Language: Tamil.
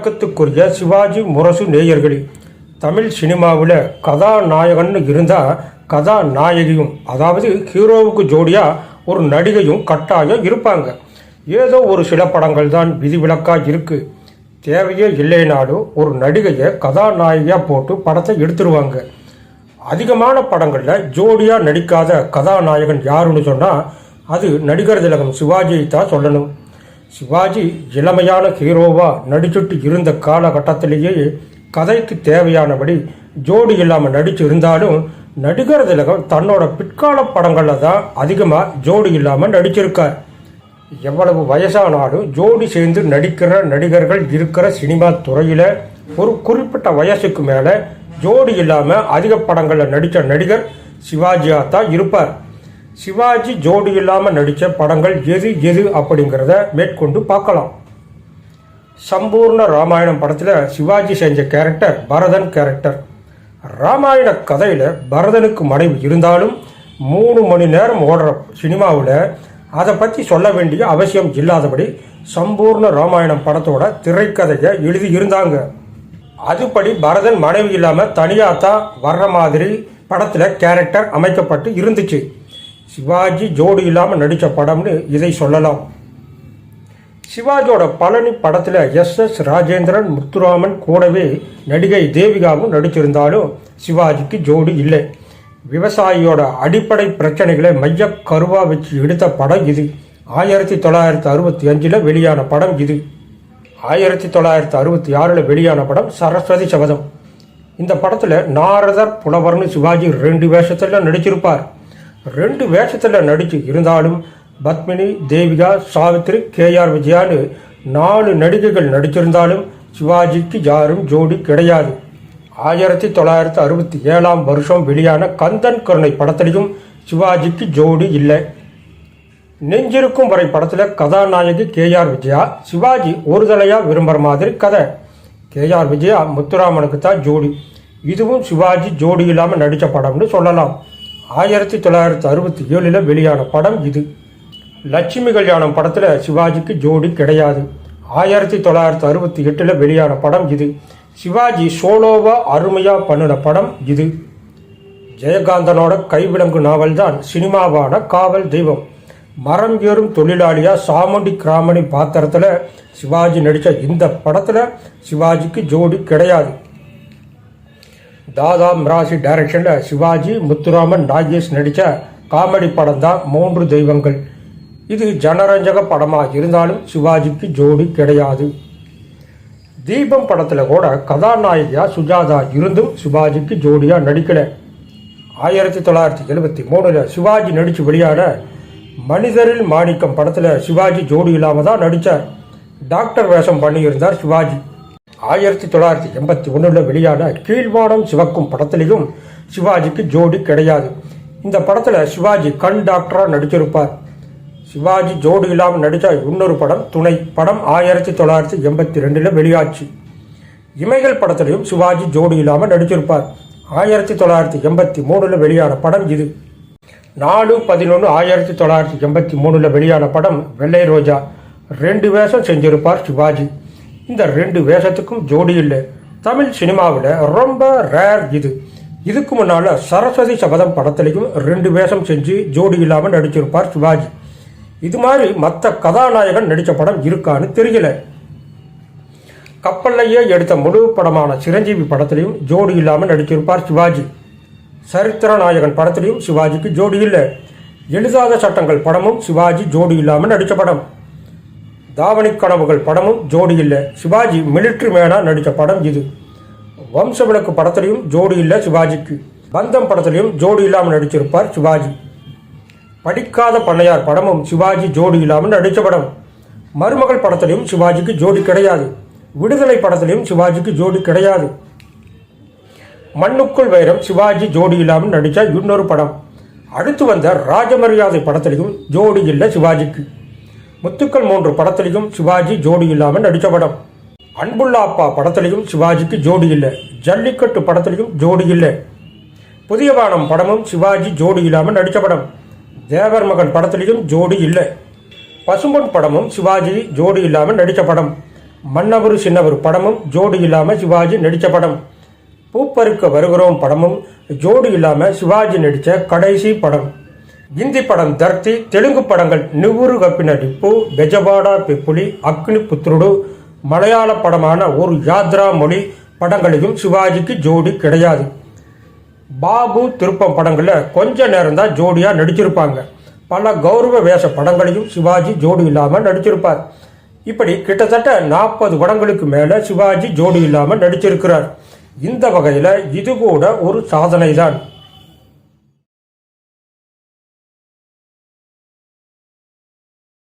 வணக்கத்துக்குரிய சிவாஜி முரசு நேயர்களே தமிழ் சினிமாவில் கதாநாயகன்னு இருந்தால் கதாநாயகியும் அதாவது ஹீரோவுக்கு ஜோடியாக ஒரு நடிகையும் கட்டாயம் இருப்பாங்க. ஏதோ ஒரு சில படங்கள் தான் விதிவிலக்காக இருக்குது தேவையே இல்லைனாலும் ஒரு நடிகையை கதாநாயகியாக போட்டு படத்தை எடுத்துருவாங்க. அதிகமான படங்களில் ஜோடியாக நடிக்காத கதாநாயகன் யாருன்னு சொன்னால் அது நடிகர் திலகம் சிவாஜியை தான் சொல்லணும். சிவாஜி இளமையான ஹீரோவாக நடிச்சுட்டு இருந்த காலகட்டத்திலேயே கதைக்கு தேவையானபடி ஜோடி இல்லாமல் நடிச்சு இருந்தாலும் நடிகர் திலகம் தன்னோட பிற்கால படங்களில் தான் அதிகமாக ஜோடி இல்லாமல் நடிச்சிருக்கார். எவ்வளவு வயசானாலும் ஜோடி சேர்ந்து நடிக்கிற நடிகர்கள் இருக்கிற சினிமா துறையில் ஒரு குறிப்பிட்ட வயசுக்கு மேலே ஜோடி இல்லாமல் அதிக படங்களில் நடித்த நடிகர் சிவாஜியாக தான் இருப்பார். சிவாஜி ஜோடி இல்லாமல் நடித்த படங்கள் எது எது அப்படிங்கிறத மேற்கொண்டு பார்க்கலாம். சம்பூர்ண ராமாயணம் படத்தில் சிவாஜி செஞ்ச கேரக்டர் பரதன் கேரக்டர். ராமாயண கதையில் பரதனுக்கு மனைவி இருந்தாலும் மூணு மணி நேரம் ஓடுற சினிமாவில் அதை பற்றி சொல்ல வேண்டிய அவசியம் இல்லாதபடி சம்பூர்ண ராமாயணம் படத்தோட திரைக்கதையை எழுதி இருந்தாங்க. அதுபடி பரதன் மனைவி இல்லாமல் தனியாக தான் வர்ற மாதிரி படத்தில் கேரக்டர் அமைக்கப்பட்டு இருந்துச்சு. சிவாஜி ஜோடி இல்லாமல் நடித்த படம்னு இதை சொல்லலாம். சிவாஜியோட பழனி படத்தில் எஸ் எஸ் ராஜேந்திரன் முத்துராமன் கூடவே நடிகை தேவிகாவும் நடிச்சிருந்தாலும் சிவாஜிக்கு ஜோடி இல்லை. விவசாயியோட அடிப்படை பிரச்சனைகளை மைய கருவா வச்சு எடுத்த படம் இது. ஆயிரத்தி தொள்ளாயிரத்தி அறுபத்தி அஞ்சில் வெளியான படம் இது. ஆயிரத்தி தொள்ளாயிரத்தி அறுபத்தி ஆறில் வெளியான படம் சரஸ்வதி சபதம். இந்த படத்தில் நாரதர் புலவர்னு சிவாஜி ரெண்டு வேஷத்தில் நடிச்சிருப்பார். ரெண்டு வேஷத்தில் நடித்து இருந்தாலும் பத்மினி தேவிகா சாவித்ரி கேஆர் விஜயான்னு நாலு நடிகைகள் நடிச்சிருந்தாலும் சிவாஜிக்கு யாரும் ஜோடி கிடையாது. ஆயிரத்தி தொள்ளாயிரத்தி அறுபத்தி ஏழாம் வருஷம் வெளியான கந்தன் கருணை படத்திலையும் சிவாஜிக்கு ஜோடி இல்லை. நெஞ்சிருக்கும் வரை படத்தில் கதாநாயகி கேஆர் விஜயா சிவாஜி ஒரு தலையாக விரும்புகிற மாதிரி கதை. கேஆர் விஜயா முத்துராமனுக்கு தான் ஜோடி. இதுவும் சிவாஜி ஜோடி இல்லாமல் நடித்த படம்னு சொல்லலாம். ஆயிரத்தி தொள்ளாயிரத்தி அறுபத்தி ஏழில் வெளியான படம் இது. லட்சுமி கல்யாணம் படத்தில் சிவாஜிக்கு ஜோடி கிடையாது. ஆயிரத்தி தொள்ளாயிரத்தி அறுபத்தி எட்டில் வெளியான படம் இது. சிவாஜி சோலோவா அருமையாக பண்ணின படம் இது. ஜெயகாந்தனோட கைவிலங்கு நாவல் தான் சினிமாவான காவல் தெய்வம். மரம் ஏறும் தொழிலாளியா சாமுண்டி கிராமணி பாத்திரத்தில் சிவாஜி நடித்த இந்த படத்தில் சிவாஜிக்கு ஜோடி கிடையாது. தாதா மிராசி டைரக்ஷனில் சிவாஜி முத்துராமன் நாகேஷ் நடித்த காமெடி படம் தான் மூன்று தெய்வங்கள். இது ஜனரஞ்சக படமாக இருந்தாலும் சிவாஜிக்கு ஜோடி கிடையாது. தீபம் படத்தில் கூட கதாநாயகியா சுஜாதா இருந்தும் சிவாஜிக்கு ஜோடியாக நடிக்கல. ஆயிரத்தி தொள்ளாயிரத்தி எழுபத்தி மூணில் சிவாஜி நடித்து வெளியான மனிதரில் மாணிக்கம் படத்தில் சிவாஜி ஜோடி இல்லாமல் தான் நடித்தார் டாக்டர் வேஷம் பண்ணியிருந்தார் சிவாஜி. ஆயிரத்தி தொள்ளாயிரத்தி எண்பத்தி ஒன்றில் வெளியான கீழ்வானம் சிவக்கும் படத்திலையும் சிவாஜிக்கு ஜோடி கிடையாது. இந்த படத்தில் சிவாஜி கண் டாக்டராக நடிச்சிருப்பார். சிவாஜி ஜோடி இல்லாமல் நடித்த இன்னொரு படம் துணை. படம் ஆயிரத்தி தொள்ளாயிரத்தி எண்பத்தி ரெண்டில் வெளியாச்சு. இமைகள் படத்திலையும் சிவாஜி ஜோடி இல்லாமல் நடிச்சிருப்பார். ஆயிரத்தி தொள்ளாயிரத்தி எண்பத்தி மூணில் வெளியான படம் இது. நாலு பதினொன்று ஆயிரத்தி தொள்ளாயிரத்தி எண்பத்தி மூணில் வெளியான படம் வெள்ளை ரோஜா. ரெண்டு வேஷம் செஞ்சிருப்பார் சிவாஜி. இந்த ரெண்டு வேஷத்துக்கும் ஜோடி இல்லை. தமிழ் சினிமாவில் ரொம்ப ரேர் இது. இதுக்கு முன்னால் சரஸ்வதி சபதம் படத்துலையும் ரெண்டு வேஷம் செஞ்சு ஜோடி இல்லாமல் நடிச்சிருப்பார் சிவாஜி. இது மாதிரி மற்ற கதாநாயகன் நடித்த படம் இருக்கான்னு தெரியல. கப்பல்லையே எடுத்த முழு படமான சிரஞ்சீவி படத்திலையும் ஜோடி இல்லாமல் நடிச்சிருப்பார் சிவாஜி. சரித்திர நாயகன் படத்திலையும் சிவாஜிக்கு ஜோடி இல்லை. எழுதாத சட்டங்கள் படமும் சிவாஜி ஜோடி இல்லாமல் நடித்த படம். தாவணி கனவுகள் படமும் ஜோடி இல்லை சிவாஜி மிலிட்ரி மேனாக நடித்த படம் இது. வம்சவிளக்கு படத்திலையும் ஜோடி இல்லை சிவாஜிக்கு. பந்தம் படத்திலையும் ஜோடி இல்லாமல் நடிச்சிருப்பார் சிவாஜி. படிக்காத பண்ணையார் படமும் சிவாஜி ஜோடி இல்லாமல் நடித்த படம். மருமகள் படத்திலையும் சிவாஜிக்கு ஜோடி கிடையாது. விடுதலை படத்திலையும் சிவாஜிக்கு ஜோடி கிடையாது. மண்ணுக்குள் வைரம் சிவாஜி ஜோடி இல்லாமல் நடித்த இன்னொரு படம். அடுத்து வந்த ராஜமரியாதை படத்திலையும் ஜோடி இல்லை சிவாஜிக்கு. முத்துக்கள் மூன்று படத்திலையும் சிவாஜி ஜோடி இல்லாமல் நடித்த படம். அன்புல்லா அப்பா படத்திலையும் சிவாஜிக்கு ஜோடி இல்லை. ஜல்லிக்கட்டு படத்திலையும் ஜோடி இல்லை. புதிய வானம் படமும் சிவாஜி ஜோடி இல்லாமல் நடித்த படம். தேவர் மகன் படத்திலையும் ஜோடி இல்லை. பசும்பொன் படமும் சிவாஜி ஜோடி இல்லாமல் நடித்த படம். மன்னவர் சின்னவர் படமும் ஜோடி இல்லாமல் சிவாஜி நடித்த படம். பூப்பருக்க வருகிறோம் படமும் ஜோடி இல்லாமல் சிவாஜி நடித்த கடைசி படம். இந்தி படம் தர்த்தி தெலுங்கு படங்கள் நிவுரு கப்பின டிப்பு பெஜபாடா பிப்புலி அக்னி புத்ருடு மலையாள படமான ஒரு யாத்ரா மொழி படங்களையும் சிவாஜிக்கு ஜோடி கிடையாது. பாபு திருப்பம் படங்களில் கொஞ்ச நேரம் தான் ஜோடியாக நடிச்சிருப்பாங்க. பல கௌரவ வேஷ படங்களையும் சிவாஜி ஜோடி இல்லாமல் நடிச்சிருப்பார். இப்படி கிட்டத்தட்ட நாற்பது படங்களுக்கு மேலே சிவாஜி ஜோடி இல்லாமல் நடிச்சிருக்கிறார். இந்த வகையில் இது கூட ஒரு சாதனை தான்